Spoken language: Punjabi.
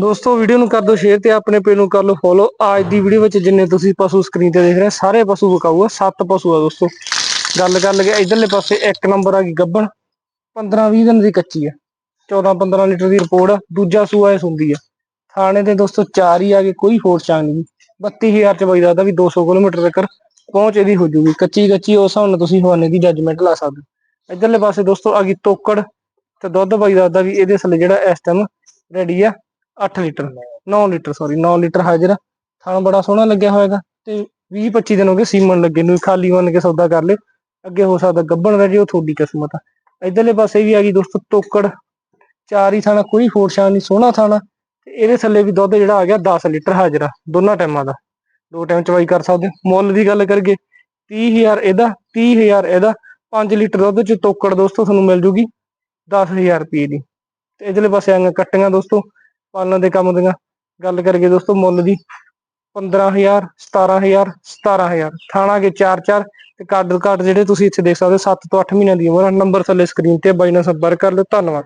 ਦੋਸਤੋ ਵੀਡੀਓ ਨੂੰ ਕਰ ਦਿਓ ਸ਼ੇਅਰ ਤੇ ਆਪਣੇ ਪੇਜ ਨੂੰ ਕਰ ਲਓ ਫੋਲੋ ਅੱਜ ਦੀ ਵੀਡੀਓ ਵਿੱਚ ਜਿੰਨੇ ਤੁਸੀਂ ਪਸ਼ੂ ਸਕਰੀਨ ਤੇ ਦੇਖ ਰਹੇ ਸਾਰੇ ਪਸ਼ੂ ਵਿਕਾਊ ਆ ਸੱਤ ਪਸ਼ੂ ਆ ਦੋਸਤੋ। ਗੱਲ ਕਰ ਲਗੇ ਇਧਰਲੇ ਪਾਸੇ, ਇੱਕ ਨੰਬਰ ਆ ਗਈ ਗੱਬਣ 15 20 ਦਿਨ ਦੀ ਕੱਚੀ ਆ। 14 15 ਲੀਟਰ ਦੀ ਰਿਪੋਰਟ ਦੂਜਾ ਸੂਆ ਇਹ ਸੁੰਦੀ ਆ। ਥਾਣੇ ਤੇ ਦੋਸਤੋ, ਚਾਰ ਹੀ ਆ ਗਏ, ਕੋਈ ਫੋਰਸ ਚਾਂਗ ਨਹੀਂ। 32000 ਚ ਬਾਈ ਦਾਦਾ ਵੀ 200 ਕਿਲੋਮੀਟਰ ਤੱਕ ਪਹੁੰਚ ਇਹਦੀ ਹੋ ਜੂਗੀ। ਕੱਚੀ ਕੱਚੀ, ਉਸ ਹਿਸਾਬ ਨਾਲ ਤੁਸੀਂ ਹਵਾਨੇ ਦੀ ਜੱਜਮੈਂਟ ਲਾ ਸਕਦੇ ਹੋ। ਇਧਰਲੇ ਪਾਸੇ ਦੋਸਤੋ, ਆ ਗਈ ਤੋਕੜ ਤੇ ਦੁੱਧ ਬਾਈ ਦਾਦਾ ਵੀ ਇਹਦੇ ਥੱਲੇ ਜਿਹੜਾ ਇਸ ਟਾਈਮ ਰੈਡੀ ਆ। 8 ਲੀਟਰ 9 ਲੀਟਰ ਸੌਰੀ 9 ਲੀਟਰ ਹਾਜ਼ਰ ਆ। ਬੜਾ ਸੋਹਣਾ ਲੱਗਿਆ ਹੋਏਗਾ ਤੇ 20 25 ਦਿਨ ਹੋ ਗਏ ਸੀਮਨ ਲੱਗੇ ਨੂੰ, ਖਾਲੀ ਮੰਨ ਕੇ ਸੌਦਾ ਕਰ ਲਿਓ। ਅੱਗੇ ਹੋ ਸਕਦਾ ਗੱਬਣ ਰਹਿ ਜੇ, ਉਹ ਤੁਹਾਡੀ ਕਿਸਮਤ ਆ। ਇਧਰਲੇ ਪਾਸੇ ਵੀ ਆ ਗਈ ਦੋਸਤੋ, ਤੋਕੜ। ਚਾਰ ਹੀ ਥਾਣਾ, ਕੋਈ ਫੋਰਸ਼ਾਂ ਨਹੀਂ, ਸੋਹਣਾ ਥਾਣਾ। ਤੇ ਇਹਦੇ ਥੱਲੇ ਵੀ ਦੁੱਧ ਜਿਹੜਾ ਆ ਗਿਆ 10 ਲੀਟਰ ਹਾਜ਼ਰਾ ਦੋਨਾਂ ਟਾਈਮਾਂ ਦਾ। ਦੋ ਟਾਈਮ ਚਵਾਈ ਕਰ ਸਕਦੇ ਮੁੱਲ ਦੀ ਗੱਲ ਕਰਗੇ 30000 ਇਹਦਾ 30000 ਇਹਦਾ 5 ਲੀਟਰ ਦੁੱਧ ਚ ਤੋਕੜ ਦੋਸਤੋ, ਤੁਹਾਨੂੰ ਮਿਲ ਜੂਗੀ 10000 ਰੁਪਏ ਦੀ। ਤੇ ਇਧਰਲੇ ਪਾਸੇ ਆਈਆਂ ਕੱਟੀਆਂ ਦੋਸਤੋ ਪਾਲਣ ਦੇ ਕੰਮ ਦੀਆਂ। ਗੱਲ ਕਰੀਏ ਦੋਸਤੋ ਮੁੱਲ ਦੀ 15000 17000 17000 ਥਾਣਾ ਕੇ 4-4 ਤੇ ਕੱਦ ਕੱਟ ਜਿਹੜੇ ਤੁਸੀਂ ਇੱਥੇ ਦੇਖ ਸਕਦੇ ਹੋ 7 ਤੋਂ 8 ਮਹੀਨਿਆਂ ਦੀ ਉਮਰ ਨੰਬਰ ਥੱਲੇ ਸਕਰੀਨ ਤੇ ਬਾਈ ਨਾਲ ਸੰਪਰਕ ਕਰ ਲਿਓ। ਧੰਨਵਾਦ।